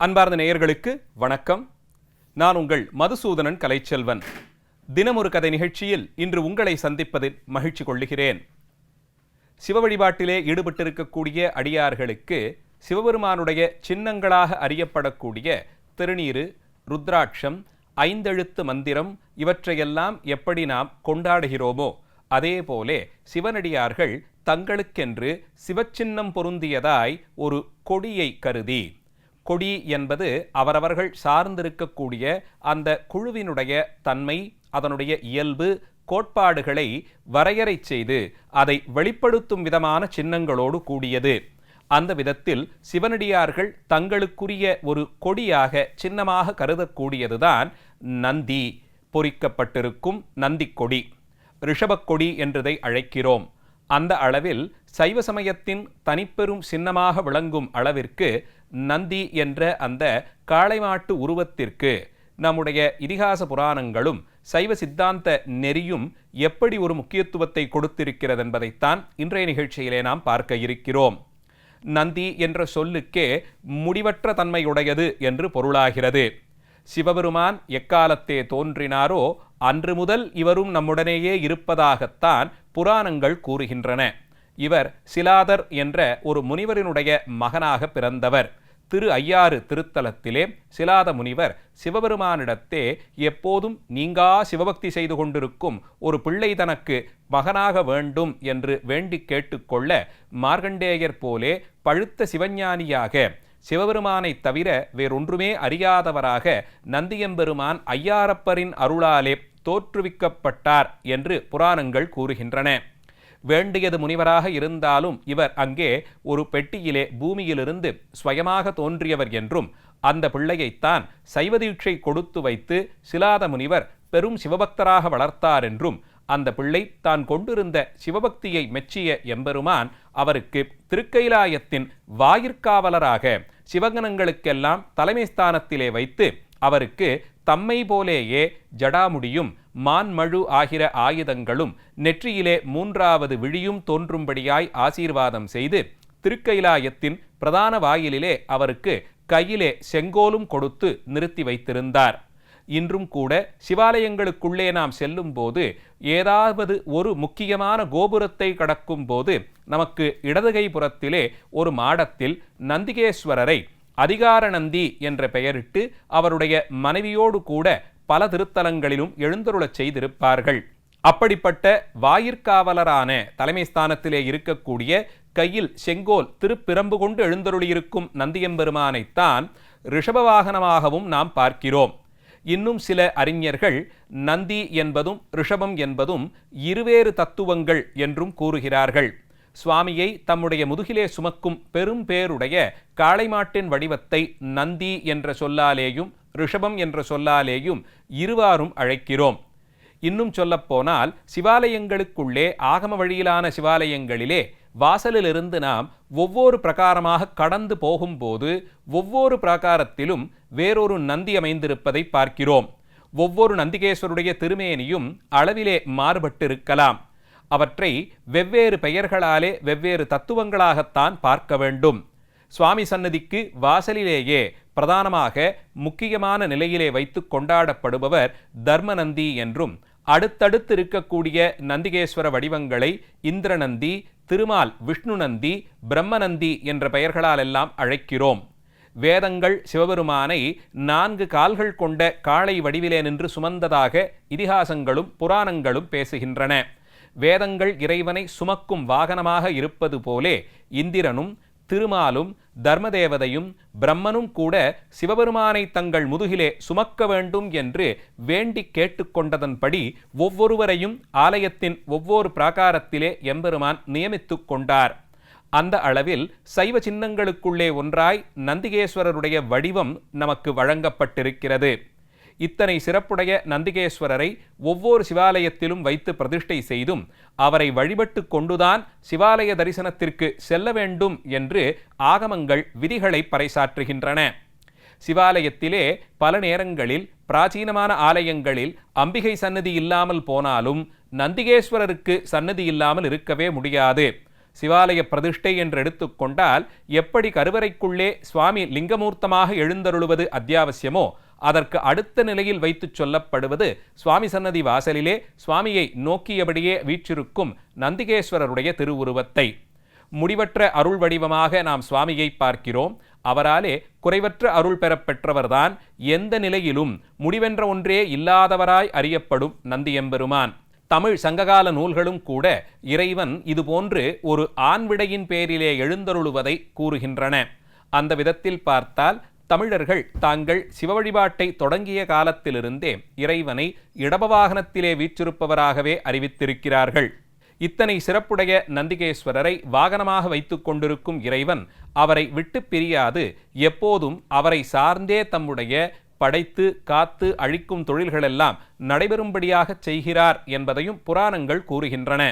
அன்பார்ந்த நேயர்களுக்கு வணக்கம். நான் உங்கள் மதுசூதனன் கலைச்செல்வன். தினமொரு கதை நிகழ்ச்சியில் இன்று உங்களை சந்திப்பதில் மகிழ்ச்சி கொள்ளுகிறேன். சிவ வழிபாட்டிலே ஈடுபட்டிருக்கக்கூடிய அடியார்களுக்கு சிவபெருமானுடைய சின்னங்களாக அறியப்படக்கூடிய திருநீரு ருத்ராட்சம் ஐந்தெழுத்து மந்திரம் இவற்றையெல்லாம் எப்படி நாம் கொண்டாடுகிறோமோ அதேபோலே சிவனடியார்கள் தங்களுக்கென்று சிவச்சின்னம் பொருந்தியதாய் ஒரு கொடியை கருதி. கொடி என்பது அவரவர்கள் சார்ந்திருக்கக்கூடிய அந்த குழுவினுடைய தன்மை அதனுடைய இயல்பு கோட்பாடுகளை வரையறை செய்து அதை வெளிப்படுத்தும் விதமான சின்னங்களோடு கூடியது. அந்த விதத்தில் சிவனடியார்கள் தங்களுக்குரிய ஒரு கொடியாக சின்னமாக கருதக்கூடியதுதான் நந்தி பொறிக்கப்பட்டிருக்கும் நந்திக்கொடி கொடி ரிஷபக்கொடி என்றதை அழைக்கிறோம். அந்த அளவில் சைவ சமயத்தின் தனிப்பெரும் சின்னமாக விளங்கும் அளவிற்கு நந்தி என்ற அந்த காளைமாட்டு உருவத்திற்கு நம்முடைய இதிகாச புராணங்களும் சைவ சித்தாந்த நெறியும் எப்படி ஒரு முக்கியத்துவத்தை கொடுத்திருக்கிறது என்பதைத்தான் இன்றைய நிகழ்ச்சியிலே நாம் பார்க்க இருக்கிறோம். நந்தி என்ற சொல்லுக்கே முடிவற்ற தன்மையுடையது என்று பொருளாகிறது. சிவபெருமான் எக்காலத்தே தோன்றினாரோ அன்று முதல் இவரும் நம்முடனேயே இருப்பதாகத்தான் புராணங்கள் கூறுகின்றன. இவர் சிலாதர் என்ற ஒரு முனிவரினுடைய மகனாக பிறந்தவர். திரு ஐயாறு திருத்தலத்திலே சிலாத முனிவர் சிவபெருமானிடத்தே எப்போதும் நீங்கா சிவபக்தி செய்து கொண்டிருக்கும் ஒரு பிள்ளை தனக்கு மகனாக வேண்டும் என்று வேண்டி கேட்டுக்கொள்ள மார்கண்டேயர் போலே பழுத்த சிவஞானியாக சிவபெருமானை தவிர வேறொன்றுமே அறியாதவராக நந்தியம்பெருமான் ஐயாரப்பரின் அருளாலே தோற்றுவிக்கப்பட்டார் என்று புராணங்கள் கூறுகின்றன. வேண்டியது முனிவராக இருந்தாலும் இவர் அங்கே ஒரு பெட்டியிலே பூமியிலிருந்து ஸ்வயமாக தோன்றியவர் என்றும் அந்த பிள்ளையைத்தான் சைவதீட்சை கொடுத்து வைத்து சிலாத முனிவர் பெரும் சிவபக்தராக வளர்த்தார் என்றும் அந்த பிள்ளை தான் கொண்டிருந்த சிவபக்தியை மெச்சிய எம்பெருமான் அவருக்கு திருக்கைலாயத்தின் வாயிற்காவலராக சிவகணங்களுக்கெல்லாம் தலைமை ஸ்தானத்திலே வைத்து அவருக்கு தம்மை போலேயே ஜடாமுடியும் மான்மழு ஆகிற ஆயுதங்களும் நெற்றியிலே மூன்றாவது விழியும் தோன்றும்படியாய் ஆசீர்வாதம் செய்து திருக்கைலாயத்தின் பிரதான வாயிலிலே அவருக்கு கையிலே செங்கோலும் கொடுத்து நிறுத்தி வைத்திருந்தார். இன்றும் கூட சிவாலயங்களுக்குள்ளே நாம் செல்லும்போது ஏதாவது ஒரு முக்கியமான கோபுரத்தை கடக்கும் போது நமக்கு இடதுகை புறத்திலே ஒரு மாடத்தில் நந்திகேஸ்வரரை அதிகார நந்தி என்ற பெயரிட்டு அவருடைய மனைவியோடு கூட பல திருத்தலங்களிலும் எழுந்தருளச் செய்திருப்பார்கள். அப்படிப்பட்ட வாயிற்காவலரான தலைமை ஸ்தானத்திலே இருக்கக்கூடிய கையில் செங்கோல் திருப்பிரம்பு கொண்டு எழுந்தருளியிருக்கும் நந்தியம்பெருமானைத்தான் ரிஷபவாகனமாகவும் நாம் பார்க்கிறோம். இன்னும் சில அறிஞர்கள் நந்தி என்பதும் ரிஷபம் என்பதும் இருவேறு தத்துவங்கள் என்றும் கூறுகிறார்கள். சுவாமியை தம்முடைய முதுகிலே சுமக்கும் பெரும் பேருடைய காளைமாட்டின் வடிவத்தை நந்தி என்ற சொல்லாலேயும் ரிஷபம் என்ற சொல்லாலேயும் இருவாரும் அழைக்கிறோம். இன்னும் சொல்லப்போனால் சிவாலயங்களுக்குள்ளே ஆகம வழியிலான சிவாலயங்களிலே வாசலிலிருந்து நாம் ஒவ்வொரு பிரகாரமாக கடந்து போகும்போது ஒவ்வொரு பிரகாரத்திலும் வேறொரு நந்தி அமைந்திருப்பதை பார்க்கிறோம். ஒவ்வொரு நந்திகேஸ்வருடைய திருமேனியும் அளவிலே மாறுபட்டிருக்கலாம். அவற்றை வெவ்வேறு பெயர்களாலே வெவ்வேறு தத்துவங்களாகத்தான் பார்க்க வேண்டும். சுவாமி சன்னதிக்கு வாசலிலேயே பிரதானமாக முக்கியமான நிலையிலே வைத்து கொண்டாடப்படுபவர் தர்மநந்தி என்றும் அடுத்தடுத்து இருக்கக்கூடிய நந்திகேஸ்வர வடிவங்களை இந்திரநந்தி திருமால் விஷ்ணுநந்தி பிரம்மநந்தி என்ற பெயர்களாலெல்லாம் அழைக்கிறோம். வேதங்கள் சிவபெருமானை நான்கு கால்கள் கொண்ட காளை வடிவிலே நின்று சுமந்ததாக இதிகாசங்களும் புராணங்களும் பேசுகின்றன. வேதங்கள் இறைவனை சுமக்கும் வாகனமாக இருப்பது போலே இந்திரனும் திருமாலும் தர்மதேவதையும் பிரம்மனும் கூட சிவபெருமானை தங்கள் முதுகிலே சுமக்க வேண்டும் என்று வேண்டி கேட்டுக்கொண்டதன்படி ஒவ்வொருவரையும் ஆலயத்தின் ஒவ்வொரு பிராகாரத்திலே எம்பெருமான் நியமித்து கொண்டார். அந்த அளவில் சைவ சின்னங்களுக்குள்ளே ஒன்றாய் நந்திகேஸ்வரருடைய வடிவம் நமக்கு வழங்கப்பட்டிருக்கிறது. இத்தனை சிறப்புடைய நந்திகேஸ்வரரை ஒவ்வொரு சிவாலயத்திலும் வைத்து பிரதிஷ்டை செய்தும் அவரை வழிபட்டு கொண்டுதான் சிவாலய தரிசனத்திற்கு செல்ல வேண்டும் என்று ஆகமங்கள் விதிகளை பறைசாற்றுகின்றன. சிவாலயத்திலே பல நேரங்களில் பிராச்சீனமான ஆலயங்களில் அம்பிகை சன்னதி இல்லாமல் போனாலும் நந்திகேஸ்வரருக்கு சன்னதி இல்லாமல் இருக்கவே முடியாது. சிவாலய பிரதிஷ்டை என்று எடுத்துக்கொண்டால் எப்படி கருவறைக்குள்ளே சுவாமி லிங்கமூர்த்தமாக எழுந்தருளுவது அத்தியாவசியமோ அதற்கு அடுத்த நிலையில் வைத்துச் சொல்லப்படுவது சுவாமி சன்னதி வாசலிலே சுவாமியை நோக்கியபடியே வீற்றிருக்கும் நந்திகேஸ்வரருடைய திருவுருவத்தை. முடிவற்ற அருள் வடிவமாக நாம் சுவாமியை பார்க்கிறோம். அவராலே குறைவற்ற அருள் பெறப்பெற்றவர்தான் எந்த நிலையிலும் முடிவென்ற ஒன்றே இல்லாதவராய் அறியப்படும் நந்தியம்பெருமான். தமிழ் சங்ககால நூல்களும் கூட இறைவன் இதுபோன்று ஒரு ஆண்விடையின் பேரிலே எழுந்தருளுவதை கூறுகின்றன. அந்த விதத்தில் பார்த்தால் தமிழர்கள் தாங்கள் சிவ வழிபாட்டை தொடங்கிய காலத்திலிருந்தே இறைவனை இடப வாகனத்திலே வீற்றிருப்பவராகவே அறிவித்திருக்கிறார்கள். இத்தனை சிறப்புடைய நந்திகேஸ்வரரை வாகனமாக வைத்துக் கொண்டிருக்கும் இறைவன் அவரை விட்டு பிரியாது எப்போதும் அவரை சார்ந்தே தம்முடைய படைத்து காத்து அழிக்கும் தொழில்களெல்லாம் நடைபெறும்படியாக செய்கிறார் என்பதையும் புராணங்கள் கூறுகின்றன.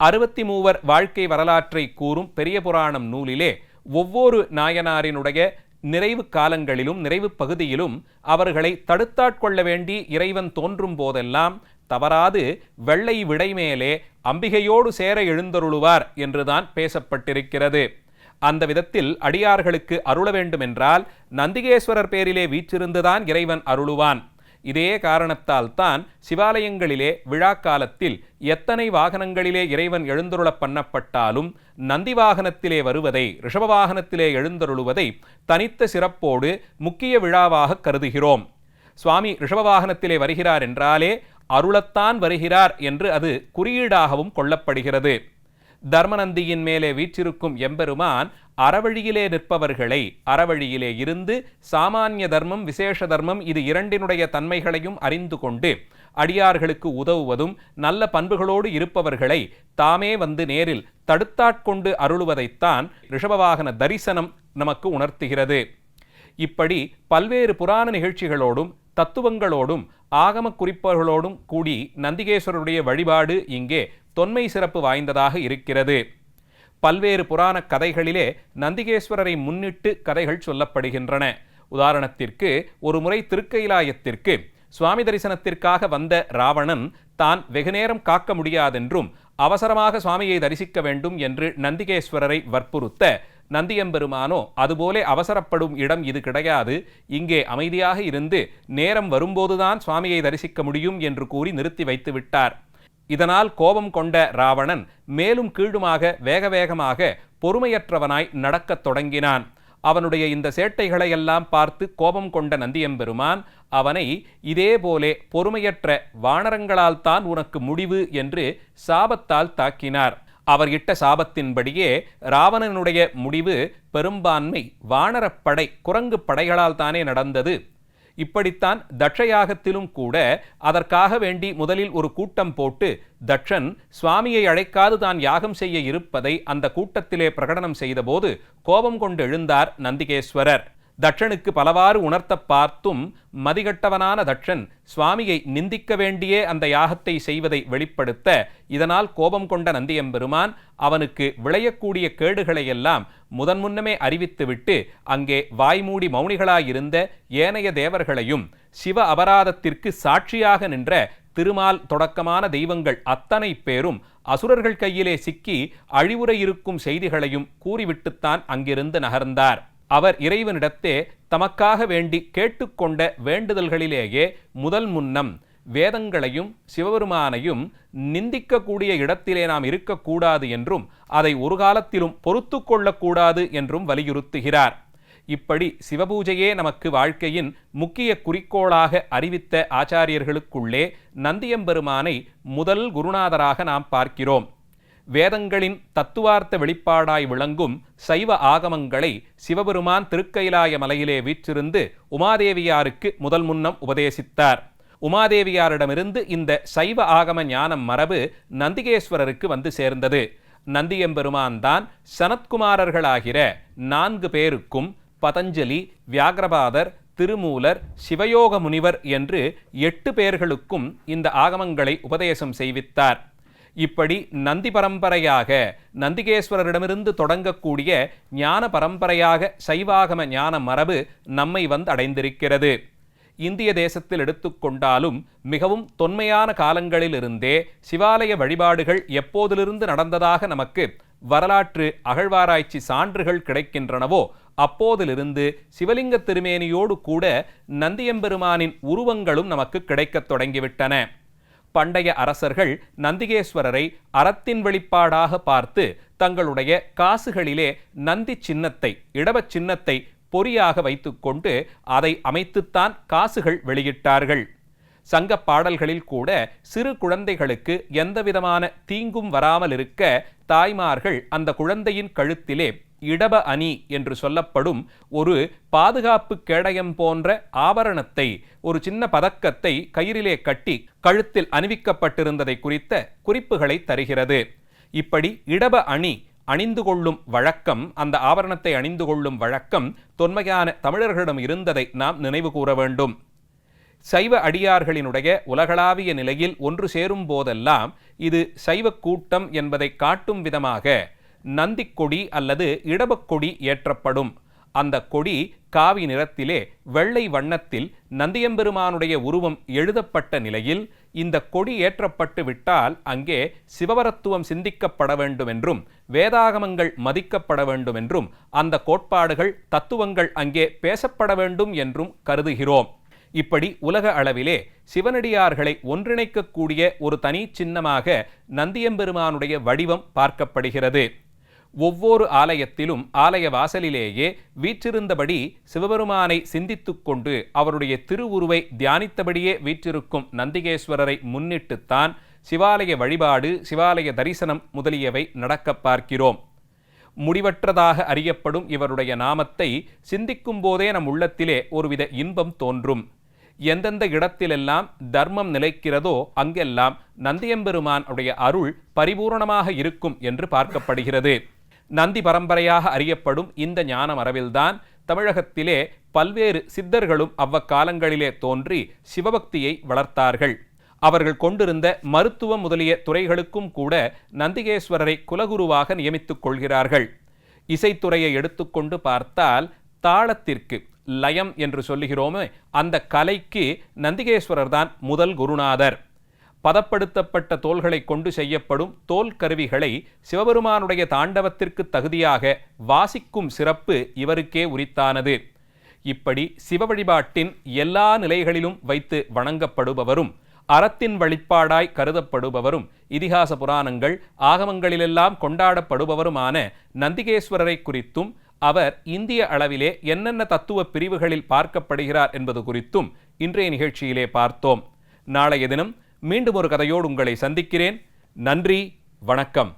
அறுபத்தி மூவர் வாழ்க்கை வரலாற்றை கூறும் பெரிய புராணம் நூலிலே ஒவ்வொரு நாயனாரினுடைய நிறைவு காலங்களிலும் நிறைவு பகுதியிலும் அவர்களை தடுத்தாட்கொள்ள வேண்டி இறைவன் தோன்றும் போதெல்லாம் தவறாது வெள்ளை விடைமேலே அம்பிகையோடு சேர எழுந்தருளுவார் என்றுதான் பேசப்பட்டிருக்கிறது. அந்த விதத்தில் அடியார்களுக்கு அருள வேண்டுமென்றால் நந்திகேஸ்வரர் பேரிலே வீற்றிருந்துதான் இறைவன் அருளுவான். இதே காரணத்தால் தான் சிவாலயங்களிலே விழா காலத்தில் எத்தனை வாகனங்களிலே இறைவன் எழுந்தருளப் பண்ணப்பட்டாலும் நந்தி வாகனத்திலே வருவதை ரிஷப வாகனத்திலே எழுந்தருளுவதை தனித்த சிறப்போடு முக்கிய விழாவாக கருதுகிறோம். சுவாமி ரிஷப வாகனத்திலே வருகிறார் என்றாலே அருளத்தான் வருகிறார் என்று அது குறியீடாகவும் கொள்ளப்படுகிறது. தர்மநந்தியின் மேலே வீற்றிருக்கும் எம்பெருமான் அறவழியிலே நிற்பவர்களை அறவழியிலே இருந்து சாமானிய தர்மம் விசேஷ தர்மம் இது இரண்டினுடைய தன்மைகளையும் அறிந்து கொண்டு அடியார்களுக்கு உதவுவதும் நல்ல பண்புகளோடு இருப்பவர்களை தாமே வந்து நேரில் தடுத்தாட்கொண்டு அருளுவதைத்தான் ரிஷபவாகன தரிசனம் நமக்கு உணர்த்துகிறது. இப்படி பல்வேறு புராண நிகழ்ச்சிகளோடும் தத்துவங்களோடும் ஆகம குறிப்புகளோடும் கூடி நந்திகேஸ்வரருடைய வழிபாடு இங்கே தொன்மை சிறப்பு வாய்ந்ததாக இருக்கிறது. பல்வேறு புராண கதைகளிலே நந்திகேஸ்வரரை முன்னிட்டு கதைகள் சொல்லப்படுகின்றன. உதாரணத்திற்கு ஒரு முறை திருக்கைலாயத்திற்கு சுவாமி தரிசனத்திற்காக வந்த ராவணன் தான் வெகுநேரம் காக்க முடியாதென்றும் அவசரமாக சுவாமியை தரிசிக்க வேண்டும் என்று நந்திகேஸ்வரரை வற்புறுத்த நந்தியம்பெருமானோ அதுபோலே அவசரப்படும் இடம் இது கிடையாது. இங்கே அமைதியாக இருந்து நேரம் வரும்போதுதான் சுவாமியை தரிசிக்க முடியும் என்று கூறி நிறுத்தி வைத்து விட்டார். இதனால் கோபம் கொண்ட ராவணன் மேலும் கீழுமாக வேக வேகமாக பொறுமையற்றவனாய் நடக்கத் தொடங்கினான். அவனுடைய இந்த சேட்டைகளையெல்லாம் பார்த்து கோபம் கொண்ட நந்தியம்பெருமான் அவனை இதேபோலே பொறுமையற்ற வானரங்களால் தான் உனக்கு முடிவு என்று சாபத்தால் தாக்கினார். அவர் இட்ட சாபத்தின்படியே ராவணனுடைய முடிவு பெரும்பான்மை வானரப்படை குரங்கு படைகளால் தானே நடந்தது. இப்படித்தான் தட்சயாகத்திலும் கூட அதற்காக வேண்டி முதலில் ஒரு கூட்டம் போட்டு தட்சன் சுவாமியை அழைக்காது தான் யாகம் செய்ய இருப்பதை அந்த கூட்டத்திலே பிரகடனம் செய்தபோது கோபம் கொண்டு எழுந்தார் நந்திகேஸ்வரர். தட்சனுக்கு பலவாறு உணர்த்த பார்த்தும் மதிகட்டவனான தட்சன் சுவாமியை நிந்திக்க வேண்டியே அந்த யாகத்தை செய்வதை வெளிப்படுத்த இதனால் கோபம் கொண்ட நந்தியம்பெருமான் அவனுக்கு விளையக்கூடிய கேடுகளையெல்லாம் முதன்முன்னமே அறிவித்துவிட்டு அங்கே வாய்மூடி மௌனிகளாயிருந்த ஏனைய தேவர்களையும் சிவ அபராதத்திற்கு சாட்சியாக நின்ற திருமால் தொடக்கமான தெய்வங்கள் அத்தனை பேரும் அசுரர்கள் கையிலே சிக்கி அழிவுரையிருக்கும் இருக்கும் செய்திகளையும் கூறிவிட்டுத்தான் அங்கிருந்து நகர்ந்தார். அவர் இறைவனிடத்தே தமக்காக வேண்டி கேட்டுக்கொண்ட வேண்டுதல்களிலேயே முதல் முன்னம் வேதங்களையும் சிவபெருமானையும் நிந்திக்கக்கூடிய இடத்திலே நாம் இருக்கக்கூடாது என்றும் அதை ஒரு காலத்திலும் பொறுத்து கொள்ளக்கூடாது என்றும் வலியுறுத்துகிறார். இப்படி சிவபூஜையே நமக்கு வாழ்க்கையின் முக்கிய குறிக்கோளாக அறிவித்த ஆச்சாரியர்களுக்குள்ளே நந்தியம்பெருமானை முதல் குருநாதராக நாம் பார்க்கிறோம். வேதங்களின் தத்துவார்த்த வெளிப்பாடாய் விளங்கும் சைவ ஆகமங்களை சிவபெருமான் திருக்கைலாய மலையிலே வீற்றிருந்து உமாதேவியாருக்கு முதல் முன்னம் உபதேசித்தார். உமாதேவியாரிடமிருந்து இந்த சைவ ஆகம ஞானம் மரபு நந்திகேஸ்வரருக்கு வந்து சேர்ந்தது. நந்தியம்பெருமான் தான் சனத்குமாரர்களாகிற நான்கு பேருக்கும் பதஞ்சலி வியாகிரபாதர் திருமூலர் சிவயோக முனிவர் என்று எட்டு பேர்களுக்கும் இந்த ஆகமங்களை உபதேசம் செய்வித்தார். இப்படி நந்தி பரம்பரையாக நந்திகேஸ்வரரிடமிருந்து தொடங்கக்கூடிய ஞான பரம்பரையாக சைவாகம ஞான மரபு நம்மை வந்து அடைந்திருக்கிறது. இந்திய தேசத்தில் எடுத்துக்கொண்டாலும் மிகவும் தொன்மையான காலங்களிலிருந்தே சிவாலய வழிபாடுகள் எப்போதிலிருந்து நடந்ததாக நமக்கு வரலாற்று அகழ்வாராய்ச்சி சான்றுகள் கிடைக்கின்றனவோ அப்போதிலிருந்து சிவலிங்க திருமேனியோடு கூட நந்தியம்பெருமானின் உருவங்களும் நமக்கு கிடைக்கத் தொடங்கிவிட்டன. பண்டைய அரசர்கள் நந்திகேஸ்வரரை அறத்தின் வெளிப்பாடாக பார்த்து தங்களுடைய காசுகளிலே நந்தி சின்னத்தை இடவச் சின்னத்தை பொறியாக வைத்துக்கொண்டு அதை அமைத்துத்தான் காசுகள் வெளியிட்டார்கள். சங்க பாடல்களில் கூட சிறு குழந்தைகளுக்கு எந்தவிதமான தீங்கும் வராமல் இருக்க தாய்மார்கள் அந்த குழந்தையின் கழுத்திலே இடப அணி என்று சொல்லப்படும் ஒரு பாதுகாப்பு கேடயம் போன்ற ஆபரணத்தை ஒரு சின்ன பதக்கத்தை கயிறிலே கட்டி கழுத்தில் அணிவிக்கப்பட்டிருந்ததை குறித்த குறிப்புகளை தருகிறது. இப்படி இடப அணி அணிந்து கொள்ளும் வழக்கம் அந்த ஆபரணத்தை அணிந்து கொள்ளும் வழக்கம் தொன்மையான தமிழர்களிடம் இருந்ததை நாம் நினைவு கூற வேண்டும். சைவ அடியார்களினுடைய உலகளாவிய நிலையில் ஒன்று சேரும் போதெல்லாம் இது சைவ கூட்டம் என்பதை காட்டும் விதமாக நந்திக்கொடி அல்லது இடபக்கொடி ஏற்றப்படும். அந்த கொடி காவி நிறத்திலே வெள்ளை வண்ணத்தில் நந்தியம்பெருமானுடைய உருவம் எழுதப்பட்ட நிலையில் இந்த கொடி ஏற்றப்பட்டு விட்டால் அங்கே சிவவரத்துவம் சிந்திக்கப்பட வேண்டும் என்றும் வேதாகமங்கள் மதிக்கப்பட வேண்டும் என்றும் அந்த கோட்பாடுகள் தத்துவங்கள் அங்கே பேசப்பட வேண்டும் என்றும் கருதுகிறோம். இப்படி உலக அளவிலே சிவனடியார்களை ஒன்றிணைக்கக்கூடிய ஒரு தனி சின்னமாக நந்தியம்பெருமானுடைய வடிவம் பார்க்கப்படுகிறது. ஒவ்வொரு ஆலயத்திலும் ஆலய வாசலிலேயே வீற்றிருந்தபடி சிவபெருமானை சிந்தித்துக்கொண்டு அவருடைய திருவுருவை தியானித்தபடியே வீற்றிருக்கும் நந்திகேஸ்வரரை முன்னிட்டுத்தான் சிவாலய வழிபாடு சிவாலய தரிசனம் முதலியவை நடக்க பார்க்கிறோம். முடிவற்றதாக அறியப்படும் இவருடைய நாமத்தை சிந்திக்கும் போதே நம் உள்ளத்திலே ஒருவித இன்பம் தோன்றும். எந்தெந்த இடத்திலெல்லாம் தர்மம் நிலைக்கிறதோ அங்கெல்லாம் நந்தியம்பெருமான் உடைய அருள் பரிபூரணமாக இருக்கும் என்று பார்க்கப்படுகிறது. நந்தி பரம்பரையாக அறியப்படும் இந்த ஞான மரபில்தான் தமிழகத்திலே பல்வேறு சித்தர்களும் அவ்வக்காலங்களிலே தோன்றி சிவபக்தியை வளர்த்தார்கள். அவர்கள் கொண்டிருந்த மருத்துவம் முதலிய துறைகளுக்கும் கூட நந்திகேஸ்வரரை குலகுருவாக நியமித்துக் கொள்கிறார்கள். இசைத்துறையை எடுத்துக்கொண்டு பார்த்தால் தாளத்திற்கு லயம் என்று சொல்லுகிறோமே அந்த கலைக்கு நந்திகேஸ்வரர் தான் முதல் குருநாதர். பதப்படுத்தப்பட்ட தோள்களை கொண்டு செய்யப்படும் தோல் கருவிகளை சிவபெருமானுடைய தாண்டவத்திற்கு தகுதியாக வாசிக்கும் சிறப்பு இவருக்கே உரித்தானது. இப்படி சிவ வழிபாட்டின் எல்லா நிலைகளிலும் வைத்து வணங்கப்படுபவரும் அறத்தின் வழிபாடாய் கருதப்படுபவரும் இதிகாச புராணங்கள் ஆகமங்களிலெல்லாம் கொண்டாடப்படுபவருமான நந்திகேஸ்வரரை குறித்தும் அவர் இந்திய அளவிலே என்னென்ன தத்துவ பிரிவுகளில் பார்க்கப்படுகிறார் என்பது குறித்தும் இன்றைய நிகழ்ச்சியிலே பார்த்தோம். நாளைய தினம் மீண்டும் ஒரு கதையோடு உங்களை சந்திக்கிறேன். நன்றி வணக்கம்.